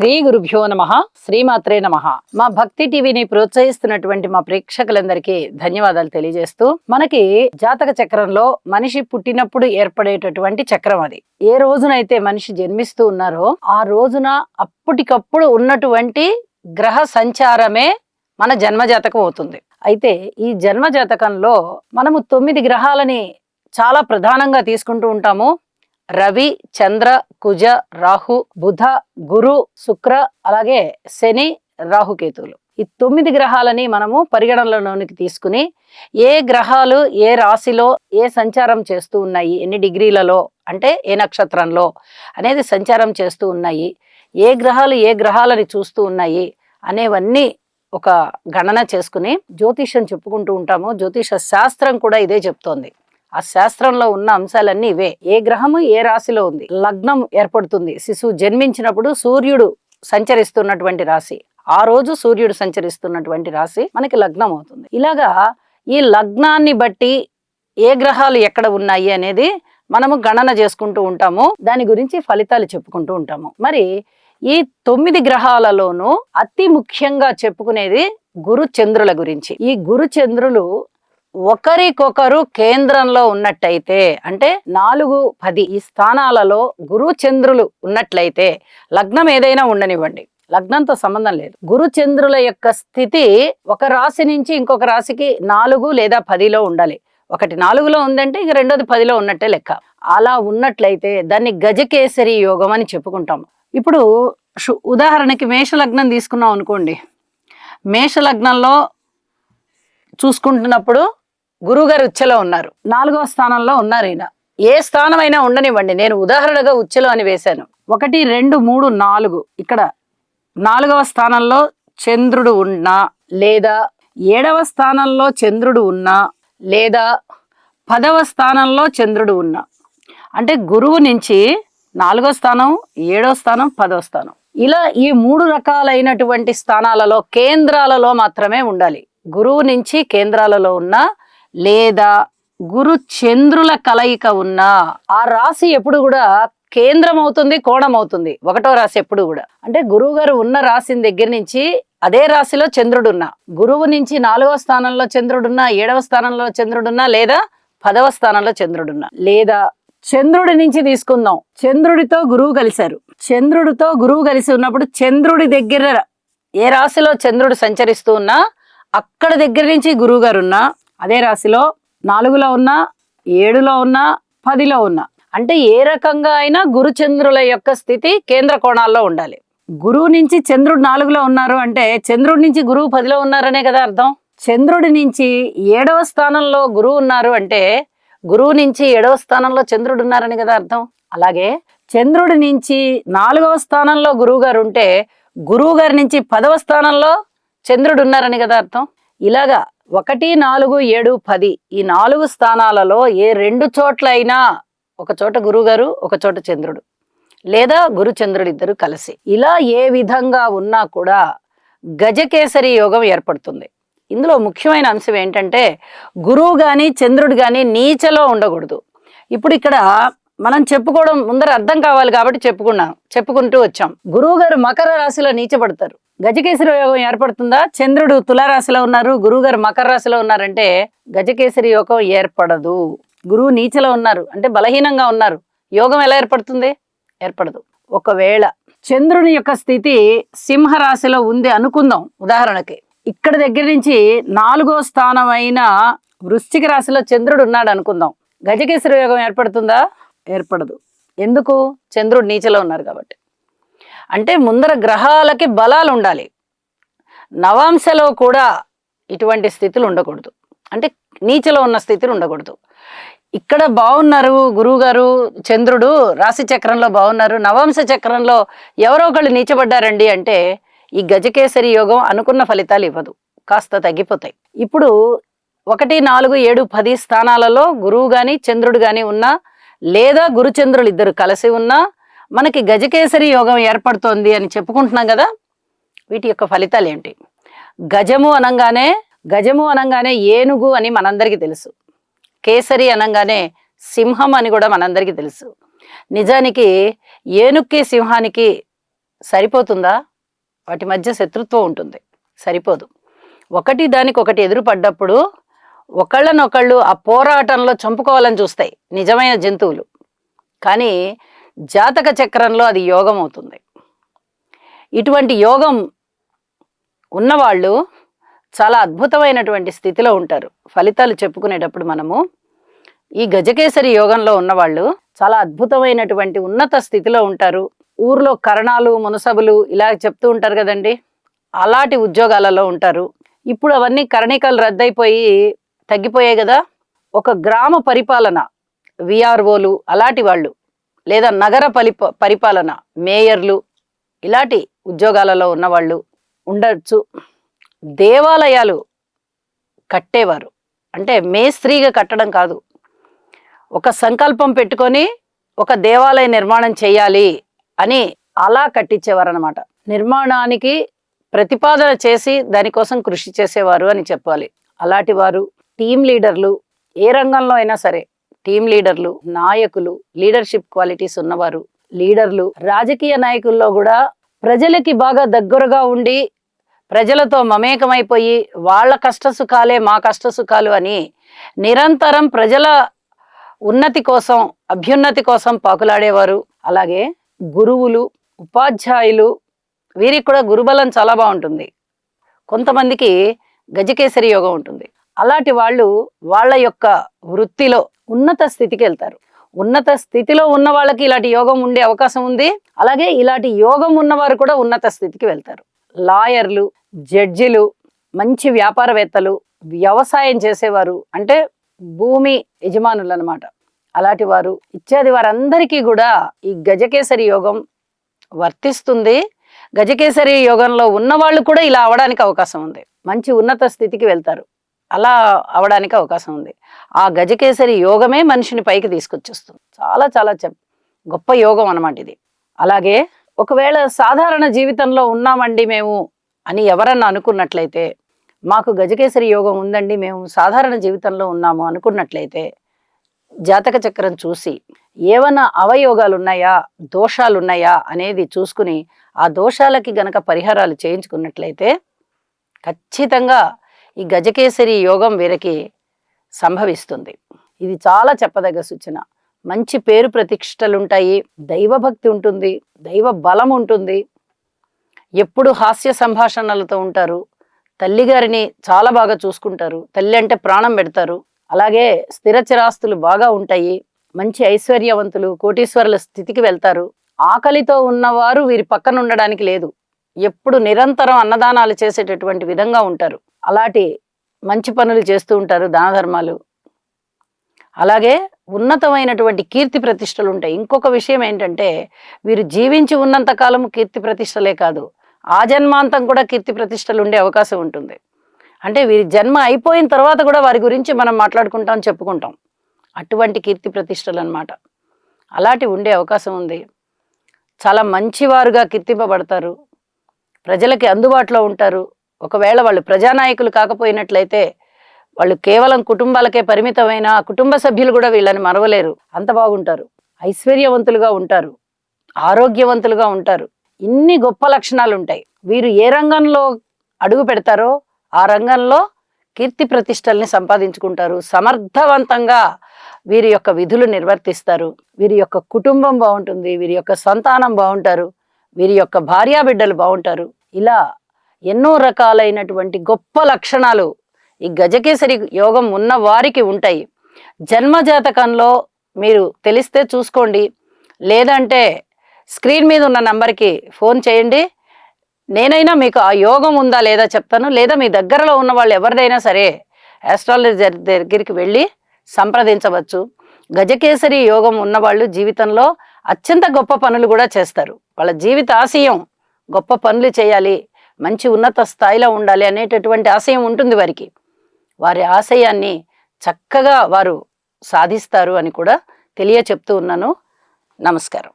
శ్రీ గురుభ్యో నమ శ్రీమాత్రే నమ. మా భక్తి టీవీని ప్రోత్సహిస్తున్నటువంటి మా ప్రేక్షకులందరికీ ధన్యవాదాలు తెలియజేస్తూ మనకి జాతక చక్రంలో మనిషి పుట్టినప్పుడు ఏర్పడేటటువంటి చక్రం అది. ఏ రోజునైతే మనిషి జన్మిస్తూ ఉన్నారో ఆ రోజున అప్పటికప్పుడు ఉన్నటువంటి గ్రహ సంచారమే మన జన్మజాతకం అవుతుంది. అయితే ఈ జన్మజాతకంలో మనము తొమ్మిది గ్రహాలని చాలా ప్రధానంగా తీసుకుంటూ ఉంటాము. రవి చంద్ర కుజ రాహు బుధ గురు శుక్ర అలాగే శని రాహుకేతువులు. ఈ తొమ్మిది గ్రహాలని మనము పరిగణనలోనికి తీసుకుని ఏ గ్రహాలు ఏ రాశిలో ఏ సంచారం చేస్తూ ఉన్నాయి ఎన్ని డిగ్రీలలో అంటే ఏ నక్షత్రంలో అనేది సంచారం చేస్తూ ఉన్నాయి ఏ గ్రహాలు ఏ గ్రహాలని చూస్తూ ఉన్నాయి అనేవన్నీ ఒక గణన చేసుకుని జ్యోతిష్యం చెప్పుకుంటూ ఉంటాము. జ్యోతిష శాస్త్రం కూడా ఇదే చెప్తోంది. ఆ శాస్త్రంలో ఉన్న అంశాలన్నీ ఇవే. ఏ గ్రహము ఏ రాశిలో ఉంది? లగ్నం ఏర్పడుతుంది. శిశువు జన్మించినప్పుడు సూర్యుడు సంచరిస్తున్నటువంటి రాశి. ఆ రోజు సూర్యుడు సంచరిస్తున్నటువంటి రాశి మనకి లగ్నం అవుతుంది. ఇలాగా ఈ లగ్నాన్ని బట్టి ఏ గ్రహాలు ఎక్కడ ఉన్నాయి అనేది మనము గణన చేసుకుంటూ ఉంటాము. దాని గురించి ఫలితాలు చెప్పుకుంటూ ఉంటాము. మరి ఈ తొమ్మిది గ్రహాలలోనూ అతి ముఖ్యంగా చెప్పుకునేది గురు చంద్రుల గురించి. ఈ గురు చంద్రులు ఒకరికొకరు కేంద్రంలో ఉన్నట్టయితే అంటే నాలుగు పది ఈ స్థానాలలో గురు చంద్రులు ఉన్నట్లయితే లగ్నం ఏదైనా ఉండనివ్వండి. లగ్నంతో సంబంధం లేదు. గురు చంద్రుల యొక్క స్థితి ఒక రాశి నుంచి ఇంకొక రాశికి నాలుగు లేదా పదిలో ఉండాలి. ఒకటి నాలుగులో ఉందంటే ఇంక రెండోది పదిలో ఉన్నట్టే లెక్క. అలా ఉన్నట్లయితే దాన్ని గజకేసరి యోగం అని చెప్పుకుంటాం. ఇప్పుడు షు- ఉదాహరణకి మేషలగ్నం తీసుకున్నాం అనుకోండి. మేషలగ్నంలో చూసుకుంటున్నప్పుడు గురువుగారు ఉచ్చలో ఉన్నారు. నాలుగవ స్థానంలో ఉన్నారు ఈయన. ఏ స్థానమైనా ఉండనివ్వండి. నేను ఉదాహరణగా ఉచ్చలో అని వేశాను. ఒకటి రెండు మూడు నాలుగు. ఇక్కడ నాలుగవ స్థానంలో చంద్రుడు ఉన్నా లేదా ఏడవ స్థానంలో చంద్రుడు ఉన్నా లేదా పదవ స్థానంలో చంద్రుడు ఉన్నా. అంటే గురువు నుంచి నాలుగో స్థానం ఏడో స్థానం పదో స్థానం. ఇలా ఈ మూడు రకాలైనటువంటి స్థానాలలో కేంద్రాలలో మాత్రమే ఉండాలి. గురువు నుంచి కేంద్రాలలో ఉన్నా లేదా గురు చంద్రుల కలయిక ఉన్నా ఆ రాశి ఎప్పుడు కూడా కేంద్రం అవుతుంది కోణం అవుతుంది. ఒకటో రాశి ఎప్పుడు కూడా. అంటే గురువు గారు ఉన్న రాశిని దగ్గర నుంచి అదే రాశిలో చంద్రుడున్నా. గురువు నుంచి నాలుగవ స్థానంలో చంద్రుడున్నా ఏడవ స్థానంలో చంద్రుడున్నా లేదా పదవ స్థానంలో చంద్రుడున్నా. లేదా చంద్రుడి నుంచి తీసుకుందాం. చంద్రుడితో గురువు కలిశారు. చంద్రుడితో గురువు కలిసి ఉన్నప్పుడు చంద్రుడి దగ్గర ఏ రాశిలో చంద్రుడు సంచరిస్తూ ఉన్నా అక్కడ దగ్గర నుంచి గురువు గారు ఉన్నా అదే రాశిలో నాలుగులో ఉన్నా ఏడులో ఉన్నా పదిలో ఉన్నా. అంటే ఏ రకంగా అయినా గురుచంద్రుల యొక్క స్థితి కేంద్ర కోణాల్లో ఉండాలి. గురువు నుంచి చంద్రుడు నాలుగులో ఉన్నారు అంటే చంద్రుడి నుంచి గురువు పదిలో ఉన్నారనే కదా అర్థం? చంద్రుడి నుంచి ఏడవ స్థానంలో గురువు ఉన్నారు అంటే గురువు నుంచి ఏడవ స్థానంలో చంద్రుడు ఉన్నారని కదా అర్థం? అలాగే చంద్రుడి నుంచి నాలుగవ స్థానంలో గురువు గారు ఉంటే గురువు గారి నుంచి పదవ స్థానంలో చంద్రుడు ఉన్నారని కదా అర్థం? ఇలాగా ఒకటి నాలుగు ఏడు పది. ఈ నాలుగు స్థానాలలో ఏ రెండు చోట్ల అయినా ఒక చోట గురుగారు ఒక చోట చంద్రుడు. లేదా గురుచంద్రుడు ఇద్దరు కలిసి. ఇలా ఏ విధంగా ఉన్నా కూడా గజకేసరి యోగం ఏర్పడుతుంది. ఇందులో ముఖ్యమైన అంశం ఏంటంటే గురువు కానీ చంద్రుడు కానీ నీచలో ఉండకూడదు. ఇప్పుడు ఇక్కడ మనం చెప్పుకోవడం ముందర అర్థం కావాలి కాబట్టి చెప్పుకున్నాం చెప్పుకుంటూ వచ్చాం. గురువు గారు మకర రాశిలో నీచబడతారు గజకేసరి యోగం ఏర్పడుతుందా? చంద్రుడు తులారాశిలో ఉన్నారు గురువు గారు మకర రాశిలో ఉన్నారంటే గజకేసరి యోగం ఏర్పడదు. గురువు నీచలో ఉన్నారు అంటే బలహీనంగా ఉన్నారు. యోగం ఎలా ఏర్పడుతుంది? ఏర్పడదు. ఒకవేళ చంద్రుని యొక్క స్థితి సింహరాశిలో ఉంది అనుకుందాం ఉదాహరణకి. ఇక్కడ దగ్గర నుంచి నాలుగో స్థానమైన వృశ్చిక రాశిలో చంద్రుడు ఉన్నాడు అనుకుందాం. గజకేసరి యోగం ఏర్పడుతుందా? ఏర్పడదు. ఎందుకు? చంద్రుడు నీచలో ఉన్నారు కాబట్టి. అంటే ముందర గ్రహాలకి బలాలు ఉండాలి. నవాంశలో కూడా ఇటువంటి స్థితులు ఉండకూడదు. అంటే నీచలో ఉన్న స్థితులు ఉండకూడదు. ఇక్కడ బాగున్నారు గురువుగారు చంద్రుడు రాశి చక్రంలో బాగున్నారు. నవాంశ చక్రంలో ఎవరో ఒకళ్ళు నీచబడ్డారండి అంటే ఈ గజకేసరి యోగం అనుకున్న ఫలితాలు ఇవ్వదు. కాస్త తగ్గిపోతాయి. ఇప్పుడు ఒకటి నాలుగు ఏడు పది స్థానాలలో గురువు కానీ చంద్రుడు కానీ ఉన్నా లేదా గురుచంద్రులు ఇద్దరు కలిసి ఉన్నా మనకి గజకేసరి యోగం ఏర్పడుతోంది అని చెప్పుకుంటున్నాం కదా వీటి యొక్క ఫలితాలు ఏంటి? గజము అనంగానే గజము అనంగానే ఏనుగు అని మనందరికీ తెలుసు. కేసరి అనగానే సింహం అని కూడా మనందరికీ తెలుసు. నిజానికి ఏనుక్కి సింహానికి సరిపోతుందా? వాటి మధ్య శత్రుత్వం ఉంటుంది. సరిపోదు. ఒకటి దానికి ఒకటి ఎదురుపడ్డప్పుడు ఒకళ్ళనొకళ్ళు ఆ పోరాటంలో చంపుకోవాలని చూస్తాయి. నిజమైన జంతువులు. కానీ జాతక చక్రంలో అది యోగం అవుతుంది. ఇటువంటి యోగం ఉన్నవాళ్ళు చాలా అద్భుతమైనటువంటి స్థితిలో ఉంటారు. ఫలితాలు చెప్పుకునేటప్పుడు మనము ఈ గజకేసరి యోగంలో ఉన్నవాళ్ళు చాలా అద్భుతమైనటువంటి ఉన్నత స్థితిలో ఉంటారు. ఊర్లో కరణాలు మునసబులు ఇలా చెప్తూ ఉంటారు కదండి. అలాంటి ఉద్యోగాలలో ఉంటారు. ఇప్పుడు అవన్నీ కరణికలు రద్దయిపోయి తగ్గిపోయాయి కదా. ఒక గ్రామ పరిపాలన విఆర్ఓలు అలాంటి వాళ్ళు లేదా నగర పరిప పరిపాలన మేయర్లు ఇలాంటి ఉద్యోగాలలో ఉన్నవాళ్ళు ఉండొచ్చు. దేవాలయాలు కట్టేవారు. అంటే మేస్త్రీగా కట్టడం కాదు. ఒక సంకల్పం పెట్టుకొని ఒక దేవాలయ నిర్మాణం చేయాలి అని అలా కట్టించేవారు అనమాట నిర్మాణానికి ప్రతిపాదన చేసి దానికోసం కృషి చేసేవారు అని చెప్పాలి. అలాంటి వారు టీం లీడర్లు ఏ రంగంలో అయినా సరే టీం లీడర్లు నాయకులు లీడర్షిప్ క్వాలిటీస్ ఉన్నవారు. లీడర్లు రాజకీయ నాయకుల్లో కూడా ప్రజలకి బాగా దగ్గరగా ఉండి ప్రజలతో మమేకమైపోయి వాళ్ళ కష్ట సుఖాలే మా కష్ట సుఖాలు అని నిరంతరం ప్రజల ఉన్నతి కోసం అభ్యున్నతి కోసం పాకులాడేవారు. అలాగే గురువులు ఉపాధ్యాయులు వీరికి కూడా గురుబలం చాలా బాగుంటుంది. కొంతమందికి గజకేసరి యోగం ఉంటుంది. అలాంటి వాళ్ళు వాళ్ళ యొక్క వృత్తిలో ఉన్నత స్థితికి వెళ్తారు. ఉన్నత స్థితిలో ఉన్న వాళ్ళకి ఇలాంటి యోగం ఉండే అవకాశం ఉంది. అలాగే ఇలాంటి యోగం ఉన్నవారు కూడా ఉన్నత స్థితికి వెళ్తారు. లాయర్లు జడ్జిలు మంచి వ్యాపారవేత్తలు వ్యవసాయం చేసేవారు అంటే భూమి యజమానులు అనమాట అలాంటి వారు ఇత్యాది వారందరికీ కూడా ఈ గజకేసరి యోగం వర్తిస్తుంది. గజకేసరి యోగంలో ఉన్న వాళ్ళు కూడా ఇలా అవడానికి అవకాశం ఉంది. మంచి ఉన్నత స్థితికి వెళ్తారు. అలా అవడానికి అవకాశం ఉంది. ఆ గజకేసరి యోగమే మనిషిని పైకి తీసుకొచ్చేస్తుంది. చాలా చాలా చెప్ గొప్ప యోగం అన్నమాట ఇది. అలాగే ఒకవేళ సాధారణ జీవితంలో ఉన్నామండి మేము అని ఎవరన్నా అనుకున్నట్లయితే మాకు గజకేసరి యోగం ఉందండి మేము సాధారణ జీవితంలో ఉన్నాము అనుకున్నట్లయితే జాతక చక్రం చూసి ఏమైనా అవయోగాలు ఉన్నాయా దోషాలు ఉన్నాయా అనేది చూసుకుని ఆ దోషాలకి గనక పరిహారాలు చేయించుకున్నట్లయితే ఖచ్చితంగా ఈ గజకేసరి యోగం వీరికి సంభవిస్తుంది. ఇది చాలా చెప్పదగ్గ సూచన. మంచి పేరు ప్రతిష్టలుంటాయి దైవభక్తి ఉంటుంది దైవ బలం ఉంటుంది. ఎప్పుడు హాస్య సంభాషణలతో ఉంటారు. తల్లిగారిని చాలా బాగా చూసుకుంటారు. తల్లి అంటే ప్రాణం పెడతారు. అలాగే స్థిర చిరాస్తులు బాగా ఉంటాయి. మంచి ఐశ్వర్యవంతులు కోటీశ్వరుల స్థితికి వెళ్తారు. ఆకలితో ఉన్నవారు వీరి పక్కన ఉండడానికి లేదు. ఎప్పుడు నిరంతరం అన్నదానాలు చేసేటటువంటి విధంగా ఉంటారు. అలాంటి మంచి పనులు చేస్తూ ఉంటారు దాన ధర్మాలు అలాగే ఉన్నతమైనటువంటి కీర్తి ప్రతిష్టలు ఉంటాయి. ఇంకొక విషయం ఏంటంటే వీరు జీవించి ఉన్నంతకాలము కీర్తి ప్రతిష్టలే కాదు. ఆ జన్మాంతం కూడా కీర్తి ప్రతిష్టలు ఉండే అవకాశం ఉంటుంది. అంటే వీరి జన్మ అయిపోయిన తర్వాత కూడా వారి గురించి మనం మాట్లాడుకుంటాం చెప్పుకుంటాం. అటువంటి కీర్తి ప్రతిష్టలు అన్నమాట అలాంటి ఉండే అవకాశం ఉంది. చాలా మంచివారుగా కీర్తింపబడతారు. ప్రజలకి అందుబాటులో ఉంటారు. ఒకవేళ వాళ్ళు ప్రజానాయకులు కాకపోయినట్లయితే వాళ్ళు కేవలం కుటుంబాలకే పరిమితమైన ఆ కుటుంబ సభ్యులు కూడా వీళ్ళని మరవలేరు. అంత బాగుంటారు. ఐశ్వర్యవంతులుగా ఉంటారు. ఆరోగ్యవంతులుగా ఉంటారు. ఇన్ని గొప్ప లక్షణాలు ఉంటాయి. వీరు ఏ రంగంలో అడుగు పెడతారో ఆ రంగంలో కీర్తి ప్రతిష్టల్ని సంపాదించుకుంటారు. సమర్థవంతంగా వీరి యొక్క విధులు నిర్వర్తిస్తారు. వీరి యొక్క కుటుంబం బాగుంటుంది. వీరి యొక్క సంతానం బాగుంటారు. వీరి యొక్క భార్యాబిడ్డలు బాగుంటారు. ఇలా ఎన్నో రకాలైనటువంటి గొప్ప లక్షణాలు ఈ గజకేసరి యోగం ఉన్న వారికి ఉంటాయి. జన్మజాతకంలో మీరు తెలిస్తే చూసుకోండి. లేదంటే స్క్రీన్ మీద ఉన్న నంబర్కి ఫోన్ చేయండి. నేనైనా మీకు ఆ యోగం ఉందా లేదా చెప్తాను. లేదా మీ దగ్గరలో ఉన్న వాళ్ళు ఎవరిదైనా సరే ఆస్ట్రాలజర్ దగ్గరికి వెళ్ళి సంప్రదించవచ్చు. గజకేసరి యోగం ఉన్నవాళ్ళు జీవితంలో అత్యంత గొప్ప పనులు కూడా చేస్తారు. వాళ్ళ జీవిత ఆశయం గొప్ప పనులు చేయాలి. మంచి ఉన్నత స్థాయిలో ఉండాలి అనేటటువంటి ఆశయం ఉంటుంది వారికి. వారి ఆశయాన్ని చక్కగా వారు సాధిస్తారు అని కూడా తెలియ చెప్తూ ఉన్నాను. నమస్కారం.